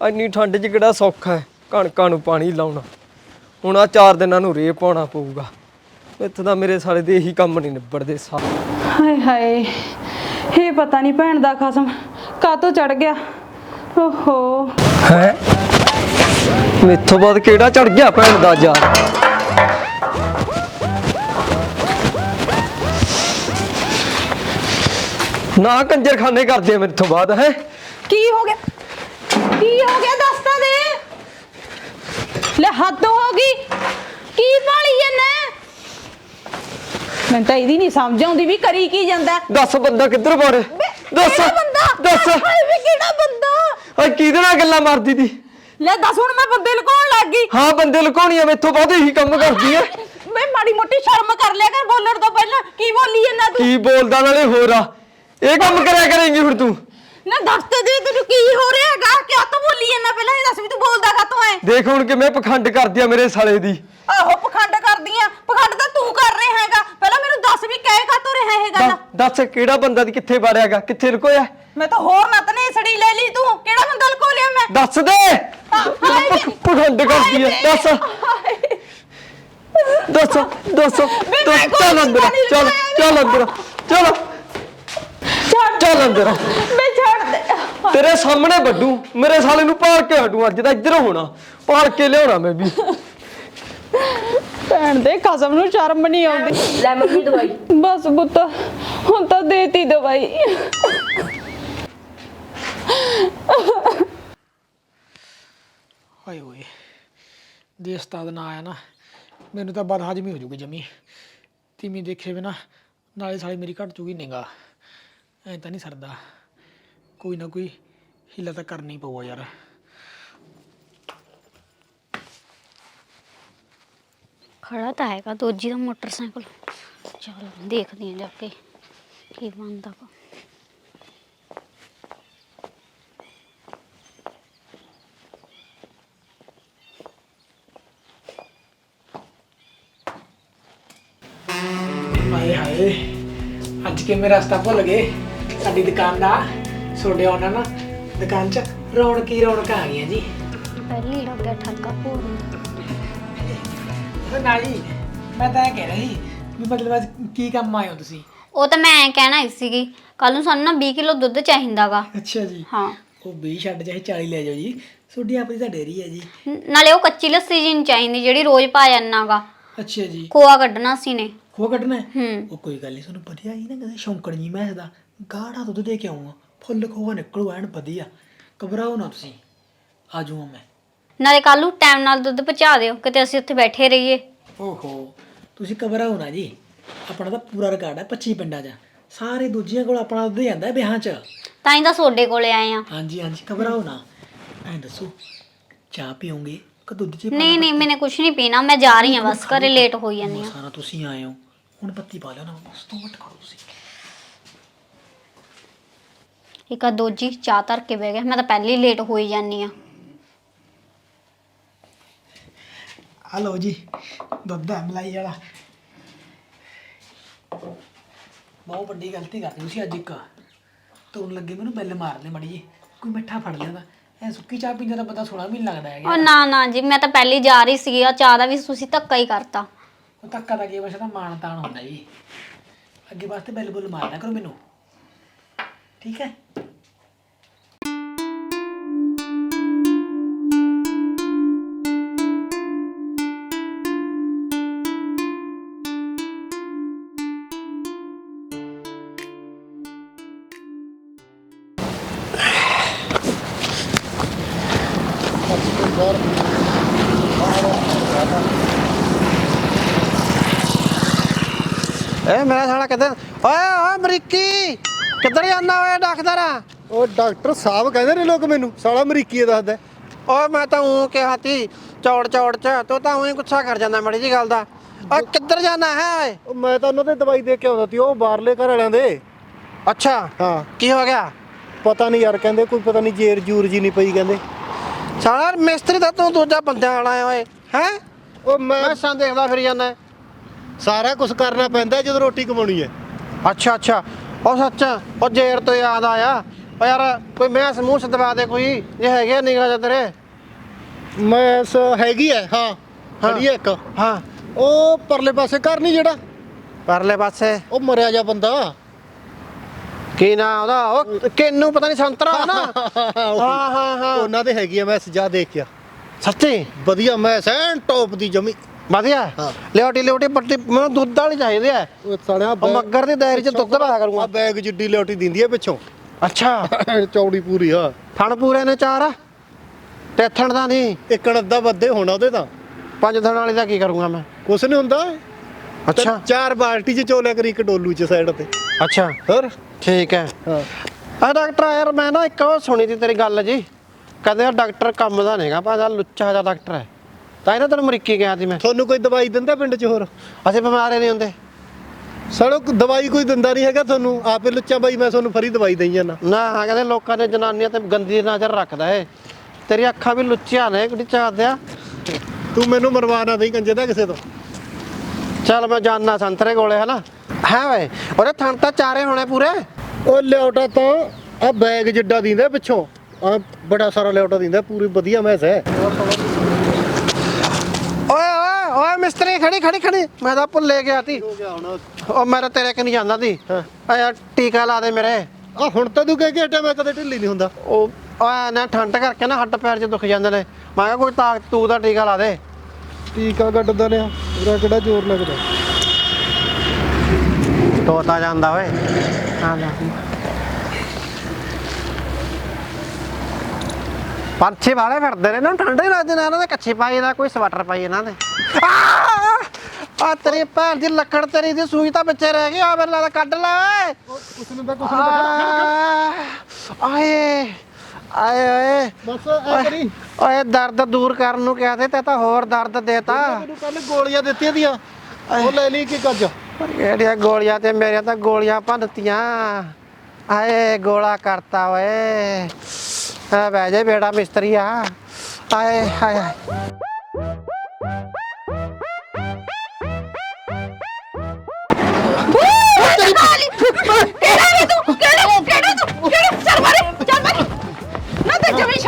ਇੰਨੀ ਠੰਡ 'ਚ ਕਿਹੜਾ ਸੌਖਾ ਹੈ, ਕਣਕਾਂ ਨੂੰ ਪਾਣੀ ਲਾਉਣਾ। ਹੁਣ ਆ ਚਾਰ ਦਿਨਾਂ ਨੂੰ ਰੇ ਪਾਉਣਾ ਪਊਗਾ। ਇੱਥੇ ਤਾਂ ਮੇਰੇ ਸਾਲੇ ਦੇ ਇਹੀ ਕੰਮ ਨਹੀਂ ਨਿਬੜਦੇ ਸਾ ਹਾਏ ਹਾਏ ਇਹ ਪਤਾ ਨਹੀਂ ਭੈਣ ਦਾ ਖਸਮ ਕਾਤੋਂ ਚੜ ਗਿਆ? ਓਹੋ। ਹੈ? ਮੇਥੋਂ ਬਾਅਦ ਕਿਹੜਾ ਚੜ ਗਿਆ ਭੈਣ ਦਾ ਯਾਰ? ਨਾ ਕੰਜਰਖਾਨੇ ਕਰਦੇ ਮੇਰੇ ਤੋਂ ਬਾਅਦ ਹੈ? ਕੀ ਹੋ ਗਿਆ? ਕੀ ਹੋ ਗਿਆ ਦੇ ਲੈ ਹੱਦ ਹੋ ਗਈ। ਕੀ ਭਾਲੀ ਇਹਨੇ? ਮੈਂ ਤਾਂ ਇਹਦੀ ਨਹੀਂ ਸਮਝ ਆਉਂਦੀ ਵੀ ਕਰੀ ਕੀ ਜਾਂਦਾ। ਦੱਸ ਬੰਦਾ ਕਿੱਧਰ ਬਾਰੇ ਦੱਸ ਕਿਹੜਾ ਬੰਦਾ? ਦੱਸ। ਹਾਏ ਵੀ ਕਿਹੜਾ ਬੰਦਾ? ਓਏ ਕਿਹਦੇ ਨਾਲ ਗੱਲਾਂ ਮਾਰਦੀ ਦੀ ਲੈ ਦੱਸ ਹੁਣ ਮੈਂ ਬੰਦੇ ਲੁਕਾਉਣ ਲੱਗ ਗਈ। ਹਾਂ ਬੰਦੇ ਲੁਕਾਉਣੀਆਂ ਮੇਥੋਂ ਬਾਅਦ ਇਹੀ ਕੰਮ ਕਰਦੀ ਐ ਮੈਂ ਮਾੜੀ ਮੋਟੀ ਸ਼ਰਮ ਕਰ ਲਿਆ ਕਰ ਬੋਲਣ ਤੋਂ ਪਹਿਲਾਂ। ਕੀ ਬੋਲੀ ਇਹਨਾਂ ਤੂੰ? ਕੀ ਬੋਲਦਾ ਨਾਲੇ ਹੋਰ ਆ। ਇਹ ਕੰਮ ਕਰਿਆ ਕਰੇਂਗੀ ਹੁਣ ਤੂੰ। ਨਾ ਦੱਸ ਤੇ ਦੇ ਤੈਨੂੰ ਕੀ ਹੋ ਰਿਹਾ ਹੈਗਾ? ਕਿਉਂ ਤੂੰ ਬੋਲੀ ਇਹਨਾਂ ਪਹਿਲਾਂ ਇਹ ਦੱਸ ਵੀ ਤੂੰ ਬੋਲਦਾ ਕਾ ਤੂੰ ਐ? ਦੇਖ ਹੁਣ ਕਿਵੇਂ ਪਖੰਡ ਕਰਦੀ ਆ ਮੇਰੇ ਸਾਲੇ ਦੀ। ਆਹੋ ਪਖੰਡ ਕਰਦੀਆਂ ਪਖੰਡ ਤਾਂ ਤੂੰ ਕਰ ਰਿਹਾ ਹੈਗਾ। ਪਹਿਲਾਂ ਮੈਨੂੰ ਦੱਸ ਵੀ ਕਹਿ ਕਾ ਤੂੰ ਰਿਹਾ ਇਹ ਗੱਲ। ਦੱਸ- ਦੱਸ ਕਿਹੜਾ ਬੰਦਾ ਦੀ ਕਿੱਥੇ ਵਾੜਿਆਗਾ ਕਿੱਥੇ ਲੁਕੋਇਆ? ਮੈਂ ਤਾਂ ਹੋਰ ਨੇ ਸੜੀ ਲੈ ਲਈ ਤੂੰ। ਕਿਹੜਾ ਬੰਦਾ ਲਕੋ ਲਿਆ ਮੈਂ? ਦੱਸ ਦੇ। ਹਾਏ। ਵੇ। ਪਖੰਡ ਕਰਦੀ ਹਾਏ। ਦੱਸ। ਦੱਸ ਦੱਸ। ਮੈਂ ਦੱਸ। ਕੋਈ ਚੱਲ ਅੰਦਰ ਨਹੀਂ ਚੱਲ ਲੁਕਾਇਆ ਚੱਲ ਅੰਦਰ ਚੱਲ। ਛੱਡ ਚੱਲ ਅੰਦਰ ਮੈਂ ਛੱਡ ਦੇ। ਤੇਰੇ ਸਾਹਮਣੇ ਵੱਡੂ ਮੇਰੇ ਸਾਲੇ ਨੂੰ ਪਾਲ ਕੇ ਹਟੂ ਅੱਜ ਤਾਂ ਇੱਧਰ ਹੋਣਾ। ਪਾਲ ਕੇ ਲਿਆਉਣਾ ਮੈਂ ਵੀ। ਭੈਣ ਦੇ ਕਸਮ ਨੂੰ ਸ਼ਰਮ ਨਹੀਂ ਆਉਂਦੀ। ਲੈ ਮੰਮੀ ਦਵਾਈ। ਬਸ ਪੁੱਤ ਹੁਣ ਤਾਂ ਦੇਤੀ ਦਵਾਈ। ਹਾਏ ਓਏ ਜੇ ਉਸਤਾਦ ਨਾ ਆਇਆ ਨਾ ਮੈਨੂੰ ਤਾਂ ਬਦ ਹਜਮੀ ਹੋ ਜੂਗੀ ਜਮੀ। ਤੀਮੀ ਦੇਖੇ ਬਿਨਾ ਨਾਲੇ ਸਾਲੇ ਮੇਰੀ ਘਟ ਜੂਗੀ ਨਿਗਾ ਐ ਤਾਂ ਨਹੀਂ ਸਰਦਾ। ਕੋਈ ਨਾ ਕੋਈ ਹਿੱਲਾ ਤਾਂ ਕਰਨੀ ਪਊਗਾ ਯਾਰ। ਖੜਾ ਤਾਂ ਹੈਗਾ ਦੋਜੀ ਦਾ ਮੋਟਰਸਾਈਕਲ। ਚਲ ਦੇਖਦੀ ਆ ਜਾ ਕੇ ਕੀ ਬਣਦਾ ਵਾ। ਹਾਏ ਹਾਏ ਅੱਜ ਕਿਵੇਂ ਰਸਤਾ ਭੁੱਲ ਗਏ? ਸਾਡੀ ਦੁਕਾਨ ਦਾ ਛੋਡੇ ਆਉਣਾ ਨਾ ਦੁਕਾਨ 'ਚ ਰੌਣਕ ਹੀ ਰੌਣਕਾਂ ਆ ਗਈਆਂ ਜੀ। ਪਹਿਲੀ ਲੱਗ ਗਿਆ ਠੱਗਾ ਪੂਰਨ ਉਹ ਨਾ ਜੀ ਮੈਂ ਤਾਂ ਇਹ ਕਹਿ ਰਹੀ ਵੀ ਮਤਲਬ ਅੱਜ ਕੀ ਕੰਮ ਆਏ ਹੋ ਤੁਸੀਂ? ਉਹ ਤਾਂ ਮੈਂ ਐਂ ਕਹਿਣਾ ਹੀ ਸੀਗੀ ਕੱਲ ਨੂੰ ਸਾਨੂੰ ਨਾ 20 ਕਿਲੋ ਦੁੱਧ ਚਾਹੀਦਾਗਾ। ਅੱਛਾ ਜੀ। ਹਾਂ। ਉਹ 20 ਛੱਡ ਚਾਹੇ 40 ਲੈ ਜਾਓ ਜੀ। ਤੁਹਾਡੀ ਆਪਣੀ ਤਾਂ ਡੇਰੀ ਹੈ ਜੀ। ਨ- ਨਾਲੇ ਉਹ ਕੱਚੀ ਲੱਸੀ ਜੀ ਨਹੀਂ ਚਾਹੀਦੀ ਜਿਹੜੀ ਰੋਜ਼ ਪਾ ਜਾਂਦਾਗਾ ਅੱਛਾ ਜੀ। ਖੋਆ ਕੱਢਣਾ ਸੀ ਨੇ। ਖੋਆ ਕੱਢਣਾ? ਹੈ? ਹੂੰ ਉਹ ਕੋਈ ਗੱਲ ਨਹੀਂ ਤੁਹਾਨੂੰ ਵਧੀਆ ਹੀ ਨਾ ਕਦੇ ਸ਼ੌਂਕਣ ਜੀ ਮੈਂ ਦਾ। ਗਾੜਾ ਦੁੱਧ ਦੇ ਕੇ ਆਉਂਗਾ ਫੁੱਲ ਖੋਆ ਨਿਕਲੂ ਐਨ ਵਧੀਆ। ਘਬਰਾਓ ਨਾ ਤੁਸੀਂ। ਆ ਜਾਊਂਗਾ ਮੈਂ। ਨਾਲੇ ਕੱਲ ਨੂੰ ਟਾਈਮ ਨਾਲ ਦੁੱਧ ਪਹੁੰਚਾ ਦਿਓ ਕਿਤੇ ਅਸੀਂ ਉੱਥੇ ਬੈਠੇ ਰਹੀਏ। ਓਹੋ ਤੁਸੀਂ ਘਬਰਾਓ ਨਾ ਜੀ। ਆਪਣਾ ਤਾਂ ਪੂਰਾ ਰਿਕਾਰਡ ਹੈ 25 ਪਿੰਡਾਂ 'ਚ। ਸਾਰੇ ਦੂਜਿਆਂ ਕੋਲ ਆਪਣਾ ਦੁੱਧ ਜਾਂਦਾ ਹੈ ਵਿਆਹਾਂ 'ਚ। ਤਾਂ ਹੀ ਤਾਂ ਤੁਹਾਡੇ ਕੋਲੇ ਆਏ ਆ ਹਾਂਜੀ ਹਾਂਜੀ ਘਬਰਾਓ ਨਾ। ਐਂ ਦੱਸੋ ਚਾਹ ਪੀਓਗੇ? ਕਿ ਦੁੱਧ ਚ ਨਹੀਂ ਨਹੀਂ ਮੈਨੇ ਕੁਝ ਨਹੀਂ ਪੀਣਾ ਮੈਂ ਜਾ ਰਹੀ ਹਾਂ ਬਸ ਘਰੇ ਲੇਟ ਹੋਈ ਜਾਂਦੀ ਹਾਂ। ਸਾਰਾ ਤੁਸੀਂ ਆਏ ਹੋ। ਹੁਣ ਪੱਤੀ ਪਾ ਲਿਆ ਨਾ ਬਸ ਤੋਂ ਮਟ ਕਰੋ ਤੁਸੀਂ। ਇੱਕ ਆ ਦੋਜੀ ਚਾਹ ਧਰ ਕੇ ਬਹਿ ਗਿਆ। ਮੈਂ ਤਾਂ ਪਹਿਲੇ ਹੀ ਲੇਟ ਹੋਈ ਜਾਂਦੀ ਆ ਆ ਲਓ ਜੀ ਦੁੱਧ ਹੈ ਮਲਾਈ ਵਾਲਾ। ਬਹੁਤ ਵੱਡੀ ਗਲਤੀ ਕਰਦੀ ਤੁਸੀਂ ਅੱਜ ਇੱਕ। ਤੋੜਨ ਲੱਗੇ ਮੈਨੂੰ ਬੈਲ ਮਾਰਨੇ ਮੜੀ ਜੀ ਕੋਈ ਮਿੱਠਾ ਫੜ ਲਿਆ ਐ ਸੁੱਕੀ ਚਾਹ ਪੀਂਦਾ ਤਾਂ ਬੰਦਾ ਸੋਹਣਾ ਵੀ ਲੱਗਦਾ ਹੈਗਾ। ਉਹ ਨਾ ਨਾ ਜੀ ਮੈਂ ਤਾਂ ਪਹਿਲੇ ਹੀ ਜਾ ਰਹੀ ਸੀ ਆ ਚਾਹ ਦਾ ਵੀ ਤੁਸੀਂ ਧੱਕਾ ਹੀ ਕਰਤਾ। ਉਹ ਧੱਕਾ ਤਾਂ ਕੀ ਬਸ ਤਾਂ ਮਾਣ ਤਾਣ ਹੁੰਦਾ ਜੀ। ਅੱਗੇ ਵਾਸਤੇ ਬੈਲ ਬੁੱਲ ਮਾਰਨਾ ਕਰੋ ਮੈਨੂੰ। ਠੀਕ ਹੈ? ਅਮਰੀਕੀ। ਕਿੱਧਰ ਜਾਂਦਾ ਓਏ ਡਾਕਟਰ? ਉਹ ਡਾਕਟਰ ਸਾਹਿਬ ਕਹਿੰਦੇ ਨੇ ਲੋਕ ਮੈਨੂੰ ਸਾਲਾ ਅਮਰੀਕੀ ਦੱਸਦਾ। ਓਏ ਮੈਂ ਤਾਂ ਉਹ ਕਿਹਾ ਤੀ ਚੌੜ ਚੌੜ ਚ ਤੂੰ ਤਾਂ ਉਹੀ ਗੁੱਸਾ ਕਰ ਜਾਂਦਾ ਮੜੀ ਜੀ ਗੱਲ ਦਾ। ਓਏ ਕਿੱਧਰ ਜਾਣਾ ਹੈ ਓਏ? ਉਹ ਮੈਂ ਤਾਂ ਉਹਨਾਂ ਦੇ ਦਵਾਈ ਦੇ ਕੇ ਆਉਂਦਾ ਸੀ ਉਹ ਬਾਹਰਲੇ ਘਰ ਵਾਲਿਆਂ ਦੇ। ਅੱਛਾ ਹਾਂ। ਕੀ ਹੋ ਗਿਆ? ਪਤਾ ਨਹੀਂ ਯਾਰ ਕਹਿੰਦੇ ਕੋਈ ਪਤਾ ਨਹੀਂ ਜੇਰ ਜੂਰ ਜੀ ਨਹੀਂ ਪਈ ਕਹਿੰਦੇ। ਸਾਲਾ ਮਿਸਤਰੀ ਤਾਂ ਤੂੰ ਦੂਜਾ ਬੰਦਿਆਂ ਵਾਲਾ ਹੈ ਓਏ ਹੈ? ਉਹ ਮੈਂ ਮੈਂ ਸਾਂ ਦੇਖਦਾ ਫਿਰ ਜਾਂਦਾ। ਸਾਰਾ ਕੁਝ ਕਰਨਾ ਪੈਂਦਾ ਜਦੋਂ ਰੋਟੀ ਕਮਾਉਣੀ ਹੈ। ਅੱਛਾ ਅੱਛਾ। ਉਹ ਸੱਚ ਉਹ ਜੇਰ ਤੋਂ ਯਾਦ ਆਇਆ। ਓ ਯਾਰ ਕੋਈ ਮੈਂ ਸਮੂਹ ਸ ਦਵਾ ਦੇ ਕੋਈ ਜੇ ਹੈਗੇ ਨਿਗਾਹ ਜਾਂ ਤੇਰੇ। ਮੈਂ ਸ- ਹੈਗੀ ਹੈ। ਹਾਂ। ਖੜੀ ਇੱਕ। ਹਾਂ। ਉਹ ਪਰਲੇ ਪਾਸੇ ਘਰ ਨਹੀਂ ਜਿਹੜਾ? ਪਰਲੇ ਪਾਸੇ। ਉਹ ਮਰਿਆ ਜਾ ਬੰਦਾ। ਕੀ ਨਾ ਉਹਦਾ? ਉਹ ਕਿੰਨੂੰ ਪਤਾ ਨਹੀਂ ਸੰਤਰਾ ਨਾ। ਹਾਂ ਹਾਂ ਹਾਂ। ਉਹਨਾਂ ਦੇ ਹੈਗੀ ਆ ਮੈਂ ਜਾ ਦੇਖ ਕੇ ਆ। ਸੱਚੀ? ਵਧੀਆ ਮੈਸ ਐਨ ਟੌਪ ਦੀ ਜਮੀ। ਵਧੀਆ। ਹਾਂ। ਲਿਓਟੀ ਲਿਓਟੀ ਪੱਟੀ ਮੈਨੂੰ ਦੁੱਧ ਵਾਲੀ ਚਾਹੀਦੇ ਆ ਉਹ ਸਾਲਿਆ ਉਹ ਮੱਗਰ ਦੀ ਦਾਇਰੇ ਚ ਦੁੱਧ ਪਾਇਆ ਆ ਕਰੂੰਗਾ ਬੈਗ ਜਿੱਡੀ ਲਿਓਟੀ ਦਿੰਦੀ ਹੈ ਪਿੱਛੋਂ। ਅੱਛਾ। ਚੌੜੀ ਪੂਰੀ ਆ ਥਣ ਪੂਰੇ ਨੇ ਚਾਰ। ਤੇ ਥਣ ਦਾ ਨਹੀਂ। ਇੱਕਣ ਅੱਧਾ ਵੱਧੇ ਹੋਣਾ ਉਹਦੇ ਤਾਂ। ਪੰਜ ਥਣ ਵਾਲੀ ਦਾ ਕੀ ਕਰੂੰਗਾ ਮੈਂ? ਕੁਛ ਨਹੀਂ ਹੁੰਦਾ। ਅੱਛਾ। ਚਾਰ ਬਾਲਟੀ ਚ ਚੋਲਿਆ ਕਰੀ ਇੱਕ ਡੋਲੂ ਚ ਸਾਈਡ ਤੇ। ਅੱਛਾ। ਹੋਰ? ਠੀਕ ਹੈ। ਹਾਂ। ਆ ਡਾਕਟਰ ਯਾਰ ਮੈਂ ਨਾ ਇੱਕ ਉਹ ਸੁਣੀ ਸੀ ਤੇਰੀ ਗੱਲ ਜੀ। ਕਹਿੰਦੇ ਆ ਡਾਕਟਰ ਕੰਮ ਦਾ ਨਹੀਂਗਾ ਭਾਜਾ ਲੁੱਚਾ ਜਿਹਾ ਡਾਕਟਰ ਹੈ। ਤਾਂ ਇਹਨਾਂ ਤੈਨੂੰ ਅਮਰੀਕੀ ਗਿਆ ਸੀ ਮੈਂ। ਤੁਹਾਨੂੰ ਕੋਈ ਦਵਾਈ ਦਿੰਦਾ ਪਿੰਡ ਚ ਹੋਰ? ਅਸੀਂ ਬਿਮਾਰੇ ਨਹੀਂ ਹੁੰਦੇ। ਸੜੋ ਦਵਾਈ ਕੋਈ ਦਿੰਦਾ ਨਹੀਂ ਹੈਗਾ ਤੁਹਾਨੂੰ। ਆਪੇ ਲੁੱਚਾ ਬਾਈ ਮੈਂ ਤੁਹਾਨੂੰ ਫਰੀ ਦਵਾਈ ਦੇਈ ਜਾਣਾ ਨਾ ਹਾਂ ਕਹਿੰਦੇ ਲੋਕਾਂ ਨੇ ਜਨਾਨੀਆਂ ਤੇ ਗੰਦੀ ਨਜ਼ਰ ਰੱਖਦਾ ਏ। ਤੇਰੀ ਅੱਖਾਂ ਵੀ ਲੁੱਚੀਆਂ ਨੇ ਕਿਹੜੀ ਚਾਹਦਿਆ ਤੂੰ ਮੈਨੂੰ ਮਰਵਾ ਨਾ ਦੇਈ ਕੰਜੇ ਦਾ ਕਿਸੇ ਤੋਂ। ਚੱਲ ਮੈਂ ਜਾਨਣਾ ਸੰਤਰੇ ਕੋਲੇ ਹਨਾ? ਹੈ ਵੇ ਉਹਦੇ ਥਣ ਤਾਂ ਚਾਰੇ ਹੋਣੇ ਪੂਰੇ। ਉਹ ਲਿਓਟਾ ਤਾਂ ਆ ਬੈਗ ਜਿੱਡਾ ਦਿੰਦਾ ਪਿੱਛੋਂ। ਆ ਬੜਾ ਸਾਰਾ ਲਿਓਟਾ ਦਿੰਦਾ ਪੂਰੀ ਵਧੀਆ ਮੈਸ ਹੈ। ਮਿਸਤਰੀ ਖੜੀ ਖੜੀ ਖੜੀ। ਮੈਂ ਤਾਂ ਭੁੱਲੇ ਗਿਆ ਤੀ ਉਹ ਮੇਰਾ ਤੇਰੇ ਕਿ ਨਹੀਂ ਜਾਂਦਾ ਤੀ ਆ ਯਾਰ ਟੀਕਾ ਲਾ ਦੇ ਮੇਰੇ। ਆ ਹੁਣ ਤਾਂ ਤੂੰ ਕਹਿ ਕੇ ਹਟਿਆ ਮੈਂ ਕਦੇ ਢਿੱਲੀ ਨਹੀਂ ਹੁੰਦਾ। ਉਹ ਓਏ ਨਾ ਠੰਡ ਕਰਕੇ ਨਾ ਹੱਡ ਪੈਰ 'ਚ ਦੁਖ ਜਾਂਦੇ ਨੇ। ਮੈਂ ਕਿਹਾ ਕੋਈ ਤਾਕਤ ਤੂੰ ਦਾ ਟੀਕਾ ਲਾ ਦੇ। ਟੀਕਾ ਗੱਡਦਾ ਲਿਆ ਉਹਦਾ ਕਿਹੜਾ ਜ਼ੋਰ ਲੱਗਦਾ? ਤੋਤਾ ਜਾਂਦਾ ਓਏ। ਆ ਲੈ। ਪੰਛੀ ਵਾਲੇ ਫਿਰਦੇ ਨੇ ਨਾ ਠੰਡੇ ਲੱਗਦੇ ਨੇ ਇਹਨਾਂ ਦੇ ਕੱਚੀ ਪਾਈ ਦਾ ਕੋਈ ਸਵੈਟਰ ਪਾਈ ਇਹਨਾਂ ਦੇ। ਆ! ਤੇਰੀ ਭੈਣ ਦੀ ਲੱਕੜ ਤੇਰੀ ਦੀ ਸੂਈ ਤਾਂ ਵਿੱਚੇ ਰਹਿ ਗਈ ਆ ਮੇਰੇ ਨਾਲ ਕੱਢ ਲੈ ਓਏ। ਉਸਨੇ ਤਾਂ ਕੁਛ ਆਹ, ਆਏ ਆਏ ਓਏ ਬਸ ਐ ਕਰੀ। ਓਏ ਦਰਦ ਦੂਰ ਕਰਨ ਨੂੰ ਕਿਹਾ ਤੇ ਤੇ ਤਾਂ ਹੋਰ ਦਰਦ ਦੇਤਾ। ਮੈਨੂੰ ਕੱਲ ਗੋਲੀਆਂ ਦਿੱਤੀਆਂ ਦੀਆਂ। ਉਹ ਲੈ ਲਈ ਕੀ ਗੱਜ? ਇਹੜੀਆਂ ਗੋਲੀਆਂ ਤੇ ਮੇਰੀਆਂ ਤਾਂ ਗੋਲੀਆਂ ਭੰਨਤੀਆਂ ਆਏ ਗੋਲਾ ਕਰਤਾ ਓਏ ਆ ਬਹਿ ਜਾ ਬੇੜਾ ਮਿਸਤਰੀ ਆ ਆਏ ਹਾਏ ਹਾਏ ਕਿਹੜਾ ਵੇ ਤੂੰ ਕਿਹੜਾ ਕਿਹੜਾ ਤੂੰ ਕਿਹੜਾ ਚੱਲ ਮਾਰੇ ਚੱਲ ਮਾਰੇ ਨਾ ਤੇ ਜਮੀ